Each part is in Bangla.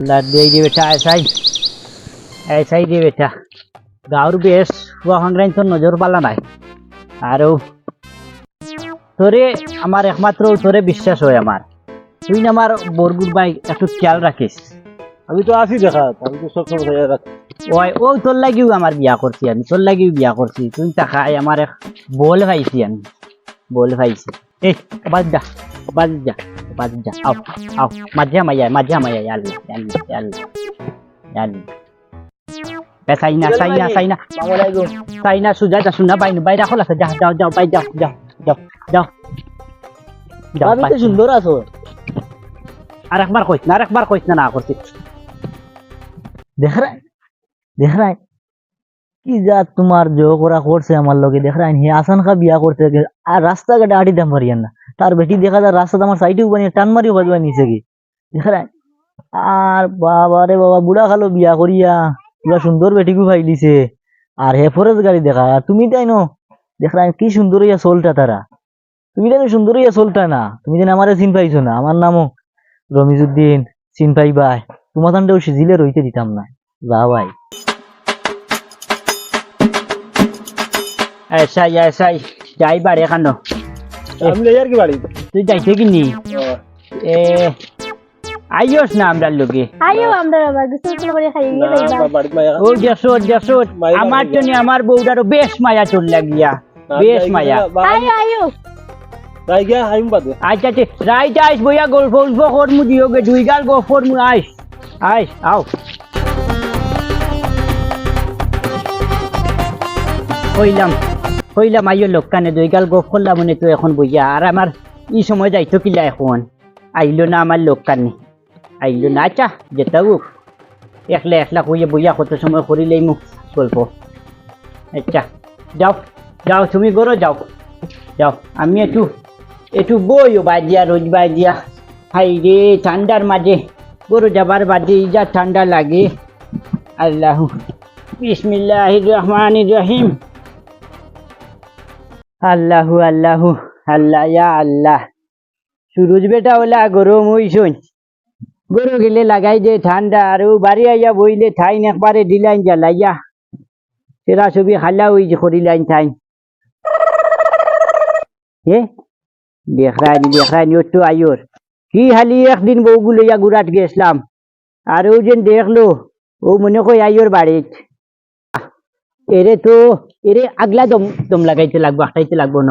দে দে বেটা এসাই এসাই দে বেটা গাঁৱৰ বেছ হোৱা সংগ্ৰান্ত নজৰ পালা নাই আৰু তোরে আমার একমাত্র তোরে বিশ্বাস হয় আমার তুই না আমার বরগুর ভাই একটু খেয়াল রাখিস আমি তো আছি দেখা আমি তো সব সময় রাখি ওই ও তোর লাগিও আমার বিয়া করছি আমি তোর লাগিও বিয়া করছি তুই তাকাই আমার এক বল পাইছি আমি বল পাইছি যা যা যা মাইয়া আল্লাহ আল্লাহ আল্লাহ আল্লাহ এ সাইনা সাইনা সাইনা আসসালামাইকুম সাইনা সুজা যা যা যাও যাও বাই যাও যাও যাও যাও যাও আমি বাই। তো সুন্দর আছো আর একবার কইস না আর একবার কইস না না দেখ দেখ রাই কি যা তোমার জো করা করছে আমার লগে? দেখ আসান খা বিয়া করতে আর রাস্তাঘাটে আড়ি দাম পারিয়ান না। তার বেটি দেখা যায় রাস্তা আমার সাইডেও বানিয়ে, টান মারিও বাজবা নিচে কি দেখ আর বাবা রে বাবা, বুড়া খালো বিয়া করিয়া। পুরা সুন্দর বেটিকু ফাইলিছে আর হে ফরেজ গাড়ি দেখা, আর তুমি তাই নো? দেখ কি সুন্দর ইয়া চলটা তারা। তুমি তাই সুন্দর ইয়া চলটা না? তুমি যেন আমারে চিন পাইছো না? আমার নামও রমিজুদ্দিন চিন পাইবাই। তোমার তান্ডেও সিজিলে রইতে দিতাম না। যা ভাই। এসাই এসাই যাই বাড়ি এখানো আমি লই আর কি বাড়ি তুই যাইতে কিনি এ আইস না আমরা লোকে আয়ো আমরা আবার গোসল করে খাইয়ে গিয়ে ও আমার। জন্য আমার বউটারও বেশ মায়া চল লাগিয়া বেশ মায়া আয়ো আয়ো তাই গিয়া হাইম বাদে আচ্ছা আচ্ছা রাই যাইস বইয়া গল্প গল্প করমু দিওগে দুই গাল গল্প করমু আইস আইস আও কইলাম কইলাম আইও লোক কানে দুই গাল গপ করলাম মনে তো এখন বইয়া। আর আমার ই সময় যাইতো কিলা এখন। আইলো না আমার লোক কানে। আইলো না আচ্ছা যেটা হোক একলা একলা কইয়ে বইয়া কত সময় করিলেই মুখ গল্প আচ্ছা যাও যাও, তুমি গরো, যাও। যাও, আমি একটু একটু বইও বাজিয়া, রোজ বাজিয়া। হাই রে, ঠান্ডার মাঝে। গরু যাবার বাদে যা ঠান্ডা লাগে। আল্লাহ বিসমিল্লাহ রহমান রহিম। আল্লাহ, আল্লাহু, আল্লাহ, ইয়া আল্লাহ। সুরজ বেটা ওলা গরম হইছুন গরু গেলে লাগাই দে ঠান্ডা আর বাড়ি আইয়া বইলে ঠাইন একবারে দিলাইন জ্বালাইয়া সেরা ছবি খালা ওই যে করিলাইন ঠাইন এ দেখরানি দেখরানি একটু আয়ুর কি হালি একদিন বউগুলো লইয়া গুড়াট গেছিলাম। আর ও যেন দেখল, ও মনে কই আইয়র বাড়িত এরে তো এরে আগলা দম দম লাগাইতে লাগবো আটাইতে লাগবো ন।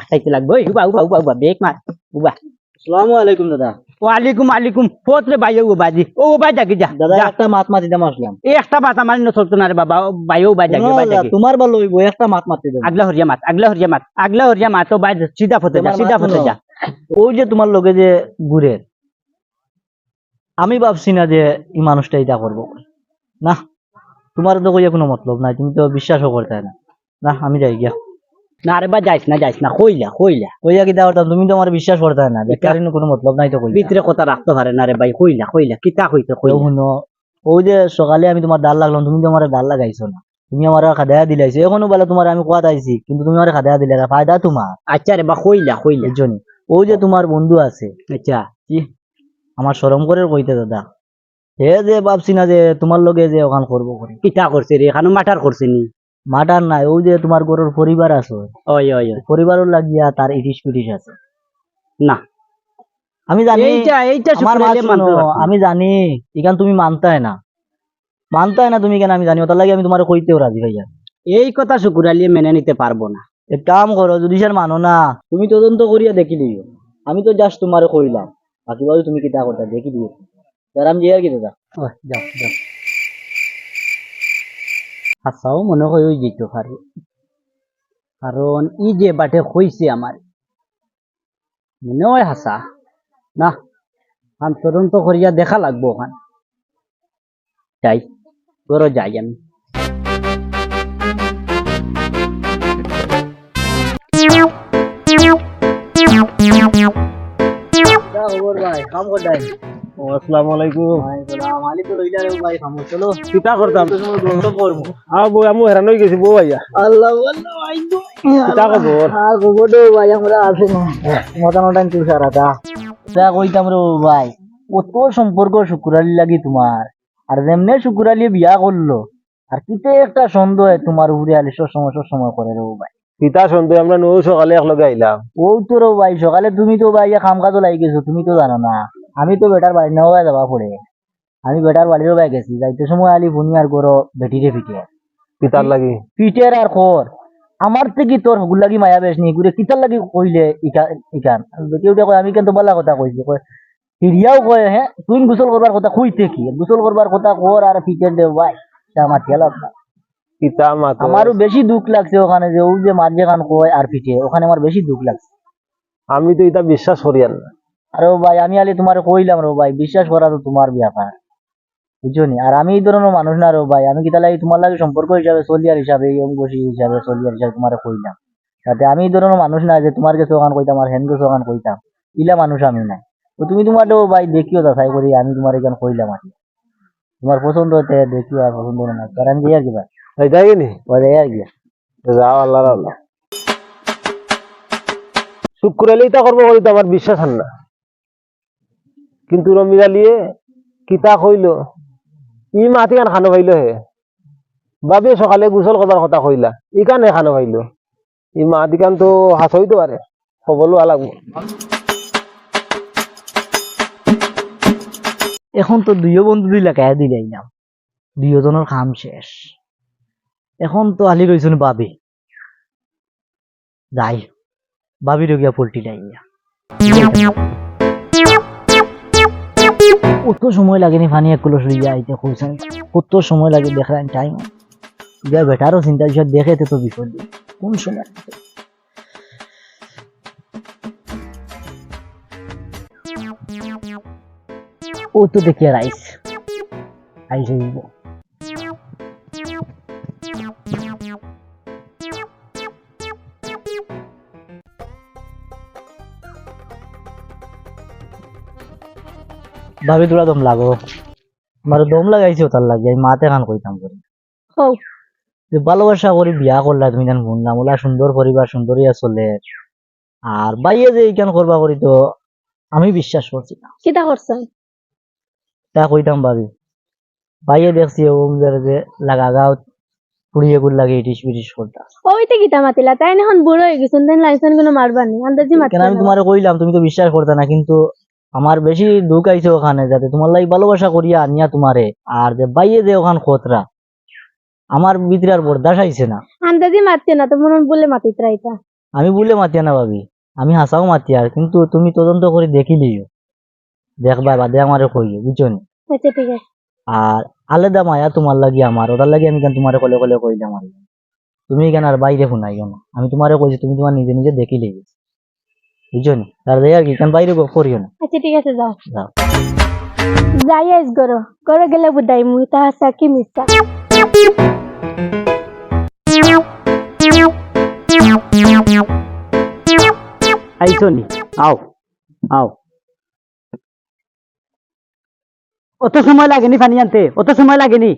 আটাইতে লাগবো? উবা উবা উবা উবা বেক মার উবা আসসালামু আলাইকুম দাদা। ওয়ালাইকুম আলাইকুম ফোত রে ভাই ও বাজি? ও বাই যাকে যা দাদা। একটা মাত মাতি দাম আসলাম। এই একটা আমার নচলতো না রে বাবা ভাই ও বাই যাকে বাই যাকে তোমার ভালো হইব একটা মাত মাতি আগলা হরিয়া মাত আগলা হরিয়া মাত আগলা হরিয়া মাত ও বাই সিধা ফতে যা সিধা ফতে যা। ওই যে তোমার লগে যে ঘুরে আমি ভাবছি না যে এই মানুষটা এটা করব না তোমার তো কইয়া কোনো মতলব নাই তুমি তো বিশ্বাসও করতে না। না আমি যাই গিয়া। না রে বা যাইস না যাইস না কইলা কইলা। কইয়া কি দেওয়ার তুমি তো আমার বিশ্বাস করতে না বেকার কোনো মতলব নাই তো কইয়া ভিতরে কথা রাখতে পারে না রে ভাই কইলা কইলা কিতা কইতে কইলা। শুনো ওই যে সকালে আমি তোমার ডাল লাগলাম তুমি তো আমার ডাল লাগাইছো না। তুমি আমার খাদায়া দিলাইছো এখনও বেলা তোমার আমি কোয়াত আইছি কিন্তু তুমি আমার খাদায়া দিলে না ফায়দা তোমার। আচ্ছা রে বা কইলা কইলা। জন্য ওই যে তোমার বন্ধু আছে আচ্ছা। আমার সরম করে কইতে দাদা। হে যে ভাবছি না যে তোমার লগে যে ওখান করব করে। করছে রে এখানে মাটার করছে নি। মাটার নাই ওই যে তোমার গরুর পরিবার আছে। ওই ওই ওই। পরিবারও লাগিয়া তার ইটিস পিটিস আছে। না। আমি জানি এইটা এইটা। আমি জানি এখান তুমি মানতাই না। মানতাই না তুমি কেন আমি জানি ওটার লাগে আমি তোমার কইতেও রাজি ভাইয়া। এই কথা শুকুরালিয়ে মেনে নিতে পারব না। এক কাম করো যদি স্যার মানো না। তুমি তদন্ত করিয়া দেখি দিও। আমি তো জাস্ট তোমারে কইলাম। বাকি বাজু তুমি কিতা করতে দেখি দিও। আমি যে আর কি দাদা? যাও যাও হাসাও মনে হয় ওই যেতে পারে কারণ ই যে বাটে হইছে আমার মনে হয় হাসা না খান তদন্ত করিয়া দেখা লাগবো ওখান যাই তোরও যাই আমি। খবর ভাই আসসালামু আলাইকুম তো রে ভাই চলো কিতা করতাম বন্ধ করব আ বই আমু হেরান হয়ে গেছি বউ ভাইয়া আল্লাহ আল্লাহ ভাই কিতা খবর আর খবর ভাই আমরা আছে না মতানো টাইম তুই সারা তা তা কইতাম রে ভাই কত সম্পর্ক শুকুরালি লাগি তোমার আর যেমনে শুকুরালি বিয়া করল আর কিতে একটা সন্দেহ তোমার উপরে আলি সময় সময় করে রে ভাই পিতা সন্দেহ আমরা নৌ সকালে একলগে আইলাম ও তো রে ভাই সকালে তুমি তো ভাই কাম কাজও লাগি গেছো তুমি তো জানো না আমি তো বেটার বাড়ি নেওয়া যাবা পড়ে আমি বেটার বাড়িরও বাই গেছি যাইতে সময় আলি ফোনি আর করো বেটিরে ফিটে পিতার লাগি? পিটের আর খর আমার থেকে তোর হগুল লাগি মায়া বেশ নি? ঘুরে কিতার লাগি কইলে ইকান। বেটি কয় আমি কিন্তু বলা কথা কইছি কয় হিরিয়াও কয় হ্যাঁ তুই গোসল করবার কথা কইতে কি? গোসল করবার কথা কর আর পিটের দে ভাই আমার খেয়াল না পিতা মাতা আমারও বেশি দুঃখ লাগছে ওখানে যে ও যে মাঝে খান কয় আর পিঠে ওখানে আমার বেশি দুঃখ লাগছে। আমি তো এটা বিশ্বাস করি না আরে ও ভাই আমি আলি তোমার কইলাম রে ভাই বিশ্বাস করা তো তোমার ব্যাপার। বুঝছ নি আর আমি এই ধরনের মানুষ না রে ভাই আমি কিতা লাগি তোমার লাগে সম্পর্ক হিসাবে চলিয়ার হিসাবে অঙ্গসী হিসাবে চলিয়ার হিসাবে তোমার কইলাম। তাতে আমি এই ধরনের মানুষ না যে তোমার কাছে ওখান কইতাম আর হেন কাছে ওখান কইতাম। ইলা মানুষ আমি নাই তো তুমি তোমার তো ভাই দেখিও যাচাই করি আমি তোমার এখানে কইলাম আর কি। তোমার পছন্দ হতে দেখিও আর পছন্দ না। কারণ আমি যাই আর কি ভাই? যাই কি নি ও যাই আর কি। যাও আল্লাহ। আল্লাহ শুক্রালি তা করব করি তো আমার বিশ্বাস না। কিন্তু রমিজালিয়ে কিতা কইল ই মাতি কান খানো পাইল হে। বাবে সকালে গোসল করবার কথা কইলা ই কানে খানো পাইল ই মাতি কান তো হাস হইতে পারে খবরও আলাগব এখন তো দুইও বন্ধু দুই লেখায় দিলাই নাম। দুইজনের কাম শেষ। এখন তো আলি রইছেন বাবি। যাই। বাবির গিয়া পোল্ট্রি লাইয়া কত সময় লাগেনি ফানি এক কলস লইয়া আইতে কইছেন কত সময় লাগে দেখান টাইম যা বেটারও চিন্তা বিষয় দেখে তো বিপদ। কোন সময় ও তো দেখি আর আইস আইস ভাবি তোরা দম লাগো। আমার দম লাগাইছে তার লাগে আমি মাতে খান কইতাম করি। যে ভালোবাসা করি বিয়া করলা তুমি জান শুনলাম ওলা সুন্দর পরিবার সুন্দরিয়া চলে আর বাইয়ে যে এইখান করবা করি তো আমি বিশ্বাস করছি না। কিতা করছেন তা কইতাম ভাবি বাইয়ে দেখছি ও যে লাগা গাও পুড়িয়ে গুল লাগে ইটিস পিটিস করতা। ওইতে কিতা মাতিলা? তাই এখন বুড়ো হয়ে গেছেন তাই লাইসেন্স কোনো মারবানি আন্দাজি কেন মাতিলা আমি তোমারে কইলাম তুমি তো বিশ্বাস করতে না কিন্তু আমার বেশি দুঃখ আইছে ওখানে যাতে তোমার লাগি ভালোবাসা করিয়া আনিয়া তোমারে আর যে বাইয়ে যে ওখান খতরা আমার ভিতরে আর বরদাস আইছে না। আন্দাজি মারতে না তো মনে বলে মাতিতরা এটা আমি বলে মাতিয়া না ভাবি আমি হাসাও মাতি আর কিন্তু তুমি তদন্ত করে দেখিলিও। দেখবা বাদে আমারে কইও বুঝছ নি? আচ্ছা ঠিক আছে। আর আলাদা মায়া তোমার লাগি আমার ওটার লাগি আমি কেন তোমারে কলে কলে কইলাম আর তুমি কেন আর বাইরে শুনাই কেন আমি তোমারে কইছি তুমি তোমার নিজে নিজে দেখি লেগে বুঝছ নি তার দেয় আর কি কেন বাইরে গো করিও না। আচ্ছা ঠিক আছে যাও। যাও। যাই আইস গরো। গরো গেলে বুঝাই মুই তা হাসা কি আইসো নি। আও আও। অত সময় লাগেনি পানি আনতে? অত সময় লাগেনি?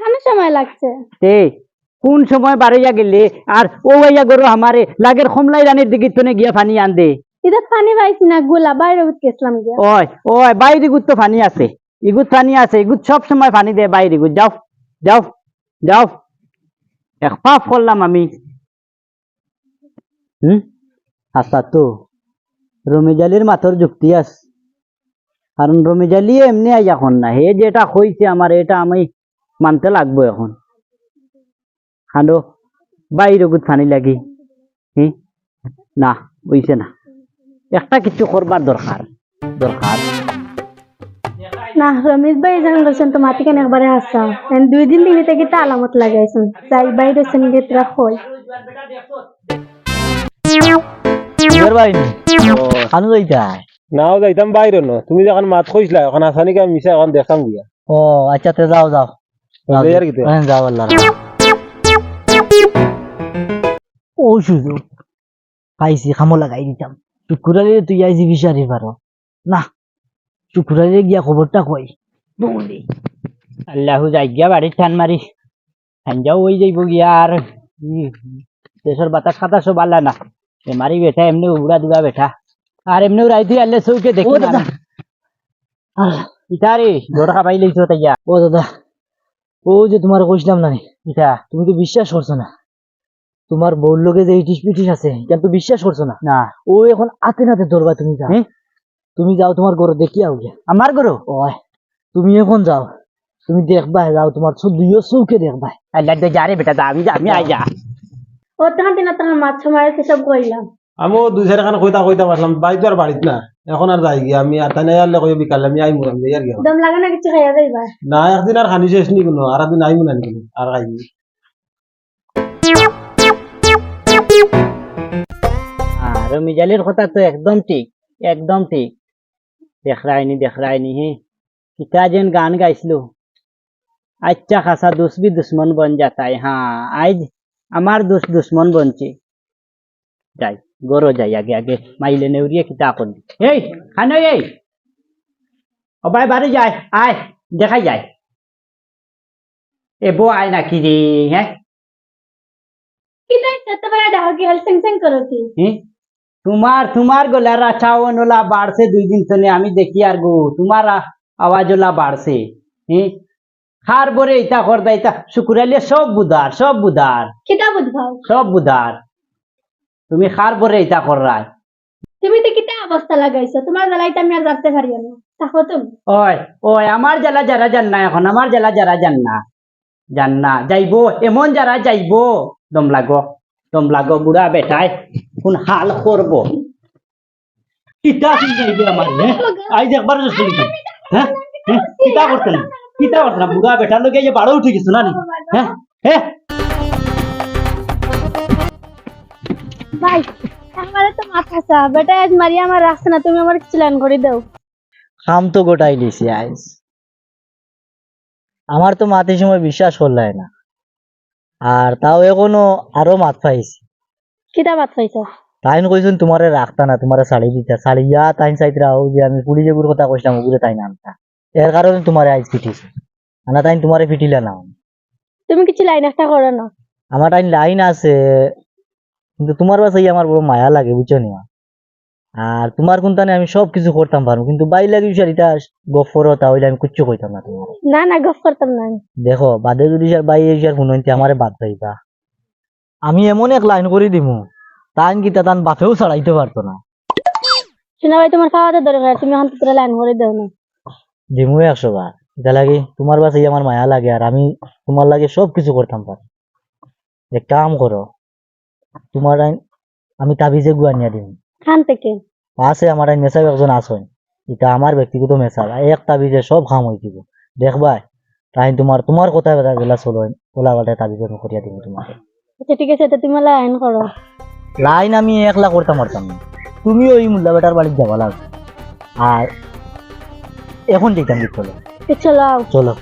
খানো সময় লাগছে? তে কোন সময় বাড়াইয়া গেলে? আর ও আইয়া গরু আমারে লাগের খমলাই রানীর দিকে তনে গিয়া পানি আন দে এটা পানি পাইছি না গোলা বাইরে গেছিলাম গিয়া। ওই ওই বাইরে গুত তো পানি আছে। ইগুত পানি আছে ইগুত সব সময় পানি দে বাইরে গুত যাও যাও যাও। এক পাপ করলাম আমি। হুম? আচ্ছা তো রমিজালির মাথর যুক্তি আছে। কারণ রমিজালি এমনি আই এখন না। হে যেটা হইছে আমার এটা আমি মানতে লাগবো এখন। হাঁডো বাইরে গুত পানি লাগি হি? না হইছে না। একটা কিছু করবার দরকার দরকার। না রমেশ ভাই জান রয়েছেন তো মাটি কেন একবারে হাসা দুই দিন তিনি থেকে তা আলামত লাগাইছেন। যাই বাইরে রয়েছেন গেতরা যাইতা নাও যাইতাম বাইরে ন। তুমি যখন মাত কইসলা এখন আসানি আমি মিশা এখন দেখাম গিয়া ও আচ্ছা তে যাও যাও। কি? হ্যাঁ, যাও আল্লাহ ও সুযোগ পাইছি খামো লাগাই দিতাম। শুকুরারে তুই আইছি বিচারি পারো না শুকুরারে গিয়া খবরটা কই দৌড়ি আল্লাহু যাই গিয়া বাড়ির ঠান মারি সঞ্জাও ওই যাইব গিয়া আর দেশের বাতাস খাতাসও বালা না। মারি বেঠা এমনি উড়া দুড়া বেঠা। আর এমনি দিয়ে আল্লে চৌকে দেখি না দাদা। ইতারে জোড়া খাবাই লইছো তাইয়া। ও দাদা। ও যে তোমার কইছিলাম না নি, ইতা। তুমি তো বিশ্বাস করছ না। তোমার বউর লোকে যে ইটিস পিটিস আছে কিন্তু বিশ্বাস করছ না? না। ও এখন আতে নাতে ধরবা তুমি যাও? তুমি যাও তোমার ঘরে দেখি আও গিয়া। আমার গরু? ওই তুমি এখন যাও। তুমি দেখবা যাও তোমার দুইও চৌকে দেখবা। আল্লাহ দে যা রে বেটা যা আমি যা আমি আই যা। ও তখন দিন তখন মাছ মারে সব কইলাম। আমিও দুই চারি খান কইতা কইতা পারলাম বাড়ি তো আর বাড়িত না। এখন আর যাই গিয়া আমি আর তাই আনলে কই বিকালে আমি আইমু আমি আর গিয়া। দম লাগে না কিছু খাইয়া যাইবা? না একদিন আর খানি শেষ নি কোনো আর একদিন আইমু না নি কোনো আর খাইনি আর মিজালের কথা তো একদম ঠিক একদম ঠিক। দেখ রায়নি দেখ রায়নি হে। কিতা যেন গান গাইছিল। আচ্ছা খাসা দুসবি দুশ্মন বন যাতাই। হ্যাঁ আজ আমার দুস দুশ্মন বনছে। যাই, গরো যাই, আগে আগে মাইলে নেউরিয়ে কিতা করবি এই, খানো এই। অবাই বাড়ি যায়, আয়, দেখাই যায়। এ বো আয় নাকি রে হ্যাঁ? তোমার তোমার গলার আঠাওন ওলা বাড়ছে দুই দিন থেকে আমি দেখি আর গো তোমার আওয়াজ ওলা বাড়ছে হ্যাঁ খার বরে ইতা করদা ইতা শুকুরালিয়ে সব বুধার সব বুধার সব বুধার তুমি খার বরে ইতা কররাই তুমি তো কিতা অবস্থা লাগাইছো তোমার জ্বালাইতে আমি আর যাতে পারি না তাকো তুমি ওই ওই আমার জ্বালা যারা জান না এখন আমার জ্বালা যারা জান না জান না যাইবো এমন যারা যাইবো দম লাগো দম লাগো বুড়া বেটায় কোন হাল করব কিতা আমার হ্যাঁ আই দেখবার শুনি হ্যাঁ হ্যাঁ? কিতা করতেন কিতা করতেন বুড়া বেটার লোকে যে বাড়ো উঠে গেছো না হ্যাঁ হ্যাঁ ভাই আমারে তো মাথা সা বেটা আজ মারি আমার রাখছে না তুমি আমার কিছু লাইন করে দাও। খাম তো গোটাই লিছি আইস। আমার তো মাতে সময় বিশ্বাস করলাই না। আর তাও এখনও আরও মাত পাইছি। কিটা মাছ পাইছো? তাইন কইছেন তোমারে রাখতা না তোমারে শাড়ি দিতা। শাড়ি ইয়া তাইন চাইতরা রাও যে আমি পুলিশ এগুর কথা কইছিলাম ওগুলো তাই আনতা। এর কারণে তোমারে আইজ ফিটিছে আনা তাইন তোমারে পিটিলা না। তুমি কিছু লাইন একটা করো না। আমার টাইম লাইন আছে কিন্তু তোমার বাসাই আমার বড় মায়া লাগে বুঝছ নি? আর তোমার কোনটানে আমি সব কিছু করতাম পারব কিন্তু বাই লাগে এটা গফর তা হইলে আমি কিচ্ছু কইতাম না তোমার। না না গফ করতাম না দেখো বাদে যদি স্যার বাই এসে ফোন হইতে আমারে বাদ পাইবা আমি এমন এক লাইন করে দিমু তান কি তান বাপেও ছাড়াইতে পারতো না। শোনা ভাই তোমার খাওয়াতে দরকার তুমি এখন তোরা লাইন করে দাও না। দিমু একশো বার এটা লাগে তোমার বাসাই আমার মায়া লাগে আর আমি তোমার লাগে সব কিছু করতাম পারি। এক কাম করো তোমার আমি তাবিজে গুয়া নিয়ে দিম। খান থেকে? আছে আমার এই মেসাব একজন আসেন এটা আমার ব্যক্তিগত মেসাব। এক তাবিজে সব কাম হয়ে যাব দেখবা তাই তোমার তোমার কথা চলো ওলা তাবিজে করিয়া দিব তোমাকে। আচ্ছা ঠিক আছে তুমি লাইন করো লাইন আমি একলা করতে পারতাম না তুমি ওই মুল্লা বেটার বাড়িতে যাবা লাগবে। আর এখন যেতাম চলো। চলো চলো।